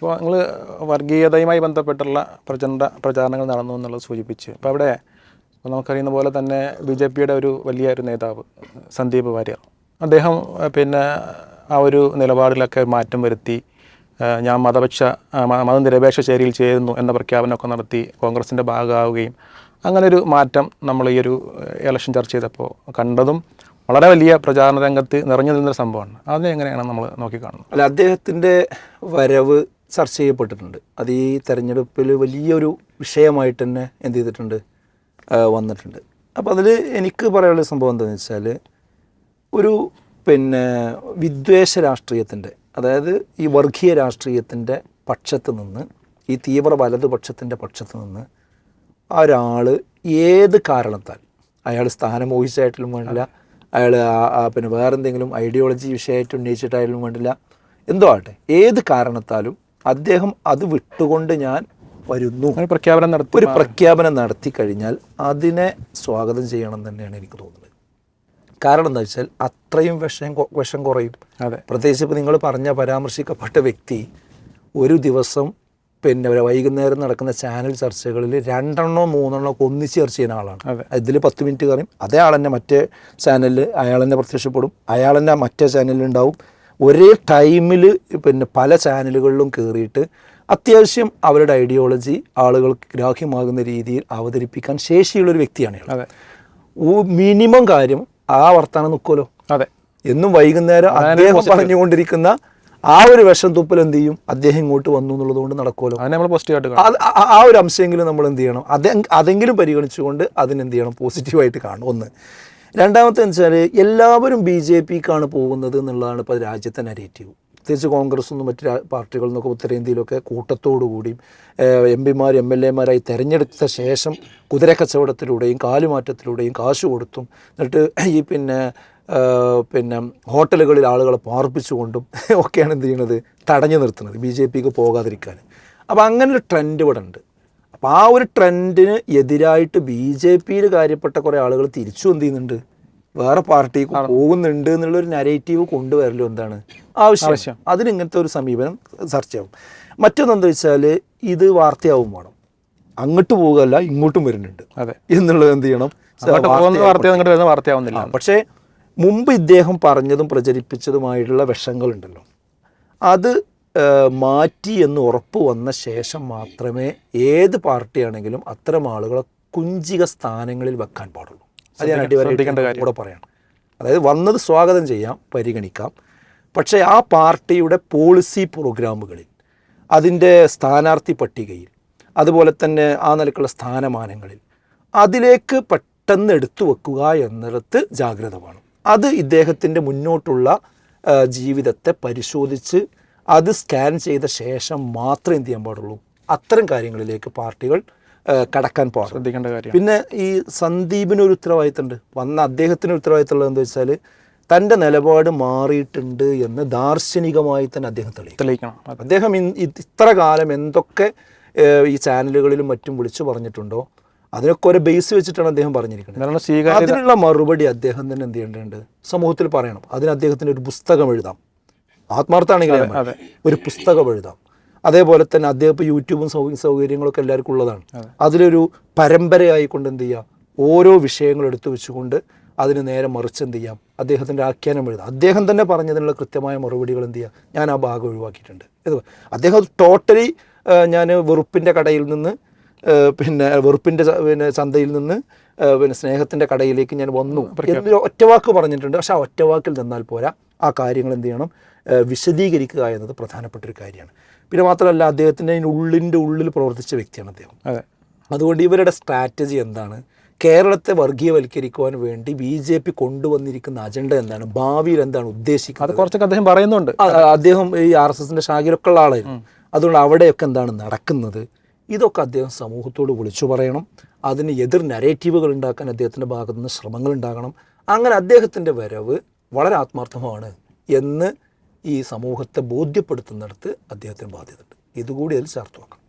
ഇപ്പോൾ നിങ്ങൾ വർഗീയതയുമായി ബന്ധപ്പെട്ടുള്ള പ്രചണ്ഡ പ്രചാരണങ്ങൾ നടന്നു എന്നുള്ളത് സൂചിപ്പിച്ച്. അപ്പോൾ അവിടെ നമുക്കറിയുന്ന പോലെ തന്നെ ബി ജെ പിയുടെ ഒരു വലിയ ഒരു നേതാവ് സന്ദീപ് വാര്യർ. അദ്ദേഹം പിന്നെ ആ ഒരു നിലപാടിലൊക്കെ മാറ്റം വരുത്തി ഞാൻ മതപക്ഷ മതനിരപേക്ഷ ചേരിയിൽ ചേരുന്നു എന്ന പ്രഖ്യാപനമൊക്കെ നടത്തി കോൺഗ്രസിന്റെ ഭാഗമാവുകയും അങ്ങനൊരു മാറ്റം നമ്മൾ ഈ ഒരു ഇലക്ഷൻ ചർച്ച ചെയ്തപ്പോൾ കണ്ടതും വളരെ വലിയ പ്രചാരണ രംഗത്ത് നിറഞ്ഞു നിന്നൊരു സംഭവമാണ്. അതിനെ എങ്ങനെയാണ് നമ്മൾ നോക്കിക്കാണുന്നത്? അല്ല അദ്ദേഹത്തിന്റെ വരവ് ചർച്ച ചെയ്യപ്പെട്ടിട്ടുണ്ട്. അത് ഈ തെരഞ്ഞെടുപ്പിൽ വലിയൊരു വിഷയമായിട്ട് തന്നെ എന്ത് ചെയ്തിട്ടുണ്ട് വന്നിട്ടുണ്ട്. അപ്പോൾ അതിൽ എനിക്ക് പറയാനുള്ള സംഭവം എന്താണെന്ന് വെച്ചാൽ ഒരു പിന്നെ വിദ്വേഷ രാഷ്ട്രീയത്തിന്റെ അതായത് ഈ വർഗീയ രാഷ്ട്രീയത്തിന്റെ പക്ഷത്ത് നിന്ന് ഈ തീവ്ര വലതുപക്ഷത്തിന്റെ പക്ഷത്ത് നിന്ന് ഒരാൾ ഏത് കാരണത്താൽ അയാൾ സ്ഥാനം മോഹിച്ചായിട്ടും വേണ്ടില്ല അയാൾ പിന്നെ വേറെന്തെങ്കിലും ഐഡിയോളജി വിഷയമായിട്ട് ഉന്നയിച്ചിട്ടായാലും വേണ്ടില്ല എന്തോ ആട്ടെ ഏത് കാരണത്താലും അദ്ദേഹം അത് വിട്ടുകൊണ്ട് ഞാൻ വരുന്നു. പ്രഖ്യാപനം നടത്തി ഒരു പ്രഖ്യാപനം നടത്തി കഴിഞ്ഞാൽ അതിനെ സ്വാഗതം ചെയ്യണം തന്നെയാണ് എനിക്ക് തോന്നുന്നത്. കാരണം എന്താ വെച്ചാൽ അത്രയും വിഷം വിഷം കുറയും. അതെ. പ്രത്യേകിച്ച് ഇപ്പോൾ നിങ്ങൾ പറഞ്ഞ പരാമർശിക്കപ്പെട്ട വ്യക്തി ഒരു ദിവസം പിന്നെ വൈകുന്നേരം നടക്കുന്ന ചാനൽ ചർച്ചകളിൽ രണ്ടെണ്ണോ മൂന്നെണ്ണോ ഒക്കെ ഒന്നിച്ച് ചർച്ച ചെയ്യുന്ന ആളാണ്. ഇതിൽ പത്ത് മിനിറ്റ് കറിയും. അതേ ആൾ തന്നെ മറ്റേ ചാനലിൽ അയാൾ തന്നെ പ്രത്യക്ഷപ്പെടും. അയാൾ തന്നെ മറ്റേ ചാനലിൽ ഉണ്ടാവും. ഒരേ ടൈമിൽ പിന്നെ പല ചാനലുകളിലും കയറിയിട്ട് അത്യാവശ്യം അവരുടെ ഐഡിയോളജി ആളുകൾക്ക് ഗ്രാഹ്യമാകുന്ന രീതിയിൽ അവതരിപ്പിക്കാൻ ശേഷിയുള്ള ഒരു വ്യക്തിയാണ് അതെ. മിനിമം കാര്യം ആ വർത്താനം നിൽക്കുമല്ലോ അതെ. എന്നും വൈകുന്നേരം അദ്ദേഹം പറഞ്ഞുകൊണ്ടിരിക്കുന്ന ആ ഒരു വിഷം തുപ്പൽ എന്ത് ചെയ്യും? അദ്ദേഹം ഇങ്ങോട്ട് വന്നു എന്നുള്ളതുകൊണ്ട് നടക്കുമല്ലോ നമ്മൾ പോസിറ്റീവായിട്ട് ആ ഒരു അംശമെങ്കിലും നമ്മൾ എന്ത് ചെയ്യണം? അതെ അതെങ്കിലും പരിഗണിച്ചുകൊണ്ട് അതിനെന്ത് ചെയ്യണം? പോസിറ്റീവായിട്ട് കാണും. ഒന്ന്. രണ്ടാമത്തെ വെച്ചാൽ എല്ലാവരും ബി ജെ പിക്കാണ് പോകുന്നത് എന്നുള്ളതാണ് ഇപ്പോൾ രാജ്യത്തെ നരേറ്റീവ് പ്രത്യേകിച്ച് കോൺഗ്രസ് മറ്റു പാർട്ടികളിൽ നിന്നൊക്കെ ഉത്തരേന്ത്യയിലൊക്കെ കൂട്ടത്തോടു കൂടിയും എം പിമാർ എം എൽ എമാരായി തെരഞ്ഞെടുത്ത ശേഷം കുതിരക്കച്ചവടത്തിലൂടെയും കാലുമാറ്റത്തിലൂടെയും കാശ് കൊടുത്തും എന്നിട്ട് ഈ പിന്നെ പിന്നെ ഹോട്ടലുകളിൽ ആളുകളെ പാർപ്പിച്ചുകൊണ്ടും ഒക്കെയാണ് എന്ത് ചെയ്യുന്നത് തടഞ്ഞു നിർത്തുന്നത് ബി ജെ പിക്ക് പോകാതിരിക്കാൻ അപ്പോൾ അങ്ങനെ ഒരു ട്രെൻഡ് ഇവിടെ ഉണ്ട് അപ്പോൾ ആ ഒരു ട്രെൻഡിന് എതിരായിട്ട് ബി ജെ പിയിൽ കാര്യപ്പെട്ട കുറേ ആളുകൾ തിരിച്ചു എന്ത് ചെയ്യുന്നുണ്ട്? വേറെ പാർട്ടിക്ക് പോകുന്നുണ്ട് എന്നുള്ളൊരു നരേറ്റീവ് കൊണ്ടുവരലും എന്താണ്? ആവശ്യം. അതിന് ഇങ്ങനത്തെ ഒരു സമീപനം ചർച്ചയാവും. മറ്റൊന്നെന്താ വെച്ചാൽ ഇത് വാർത്തയാവും വേണം. അങ്ങോട്ട് പോകുകയല്ല ഇങ്ങോട്ടും വരുന്നുണ്ട്. അതെ. എന്നുള്ളത് എന്ത് ചെയ്യണം? വാർത്തയാവുന്നില്ല. പക്ഷേ മുമ്പ് ഇദ്ദേഹം പറഞ്ഞതും പ്രചരിപ്പിച്ചതുമായിട്ടുള്ള വിഷങ്ങളുണ്ടല്ലോ. അത് മാറ്റി എന്ന് ഉറപ്പ് വന്ന ശേഷം മാത്രമേ ഏത് പാർട്ടിയാണെങ്കിലും അത്തരം ആളുകളെ കുഞ്ചിക സ്ഥാനങ്ങളിൽ വെക്കാൻ പാടുള്ളൂ. അത് ഞാൻ അടിവരായിട്ട് കൂടെ പറയണം. അതായത് വന്നത് സ്വാഗതം ചെയ്യാം പരിഗണിക്കാം. പക്ഷേ ആ പാർട്ടിയുടെ പോളിസി പ്രോഗ്രാമുകളിൽ അതിന്റെ സ്ഥാനാർത്ഥി പട്ടികയിൽ അതുപോലെ തന്നെ ആ നിലക്കുള്ള സ്ഥാനമാനങ്ങളിൽ അതിലേക്ക് പെട്ടെന്ന് എടുത്തു വെക്കുക എന്നിടത്ത് ജാഗ്രത വേണം. അത് ഇദ്ദേഹത്തിന്റെ മുന്നോട്ടുള്ള ജീവിതത്തെ പരിശോധിച്ച് അത് സ്കാൻ ചെയ്ത ശേഷം മാത്രമേ എന്ത് ചെയ്യാൻ പാടുള്ളൂ? അത്തരം കാര്യങ്ങളിലേക്ക് പാർട്ടികൾ കടക്കാൻ പോകാം ശ്രദ്ധിക്കേണ്ട കാര്യം. പിന്നെ ഈ സന്ദീപിന് ഒരു ഉത്തരവാദിത്തമുണ്ട്. വന്ന അദ്ദേഹത്തിന് ഉത്തരവാദിത്തമുള്ളത് എന്താ വെച്ചാൽ തന്റെ നിലപാട് മാറിയിട്ടുണ്ട് എന്ന് ദാർശനികമായി തന്നെ അദ്ദേഹം തെളിയിക്കും തെളിയിക്കണം. അദ്ദേഹം ഇത്ര കാലം എന്തൊക്കെ ഈ ചാനലുകളിലും മറ്റും വിളിച്ചു പറഞ്ഞിട്ടുണ്ടോ? അതിനൊക്കെ ഒരു ബേസ് വെച്ചിട്ടാണ് അദ്ദേഹം പറഞ്ഞിരിക്കുന്നത്. അതിനുള്ള മറുപടി അദ്ദേഹം തന്നെ എന്ത് ചെയ്യേണ്ടതുണ്ട്? സമൂഹത്തിൽ പറയണം. അതിന് അദ്ദേഹത്തിന് ഒരു പുസ്തകം എഴുതാം. പറയാം. ഒരു പുസ്തകം എഴുതാം. അതേപോലെ തന്നെ അദ്ദേഹം ഇപ്പോൾ യൂട്യൂബും സൗകര്യങ്ങളൊക്കെ എല്ലാവർക്കും ഉള്ളതാണ്. അതിലൊരു പരമ്പരയായിക്കൊണ്ട് എന്ത് ചെയ്യാം? ഓരോ വിഷയങ്ങൾ എടുത്തു വെച്ചുകൊണ്ട് അതിന് നേരെ മറിച്ച് എന്ത് ചെയ്യാം? അദ്ദേഹത്തിന്റെ ആഖ്യാനം എഴുതാം. അദ്ദേഹം തന്നെ പറഞ്ഞതിനുള്ള കൃത്യമായ മറുപടികൾ എന്ത് ചെയ്യാം? ഞാൻ ആ ഭാഗം ഒഴിവാക്കിയിട്ടുണ്ട്. ഇത് അദ്ദേഹം ടോട്ടലി ഞാൻ വെറുപ്പിന്റെ കടയിൽ നിന്ന് പിന്നെ വെറുപ്പിന്റെ പിന്നെ ചന്തയിൽ നിന്ന് പിന്നെ സ്നേഹത്തിന്റെ കടയിലേക്ക് ഞാൻ വന്നു. ഒറ്റവാക്ക് പറഞ്ഞിട്ടുണ്ട്. പക്ഷെ ആ ഒറ്റവാക്കിൽ നിന്നാൽ പോരാ. ആ കാര്യങ്ങൾ എന്ത് ചെയ്യണം? വിശദീകരിക്കുക എന്നത് പ്രധാനപ്പെട്ട ഒരു കാര്യമാണ്. പിന്നെ മാത്രമല്ല അദ്ദേഹത്തിന്റെ ഉള്ളിന്റെ ഉള്ളിൽ പ്രവർത്തിച്ച വ്യക്തിയാണ് അദ്ദേഹം. അതെ. അതുകൊണ്ട് ഇവരുടെ സ്ട്രാറ്റജി എന്താണ്? കേരളത്തെ വർഗീയവൽക്കരിക്കുവാൻ വേണ്ടി ബി ജെ പി കൊണ്ടുവന്നിരിക്കുന്ന അജണ്ട എന്താണ്? ഭാവിയിൽ എന്താണ് അത് ഉദ്ദേശിക്കുന്നത് കുറച്ചൊക്കെ അദ്ദേഹം പറയുന്നുണ്ട്. അദ്ദേഹം ഈ ആർ എസ് എസിന്റെ ശാഖയിലൊക്കെ ഉള്ള ആളായിരുന്നു. അതുകൊണ്ട് അവിടെയൊക്കെ എന്താണ് നടക്കുന്നത്? ഇതൊക്കെ അദ്ദേഹം സമൂഹത്തോട് വിളിച്ചു പറയണം. അതിന് എതിർ നരേറ്റീവുകൾ ഉണ്ടാക്കാൻ അദ്ദേഹത്തിന്റെ ഭാഗത്തുനിന്ന് ശ്രമങ്ങൾ ഉണ്ടാകണം. അങ്ങനെ അദ്ദേഹത്തിന്റെ വരവ് വളരെ ആത്മാർത്ഥമാണ് എന്ന് ഈ സമൂഹത്തെ ബോധ്യപ്പെടുത്തുന്നിടത്ത് അദ്ദേഹത്തിന് ബാധ്യതയുണ്ട്. ഇതുകൂടി അതിൽ ചേർത്ത് വെക്കണം.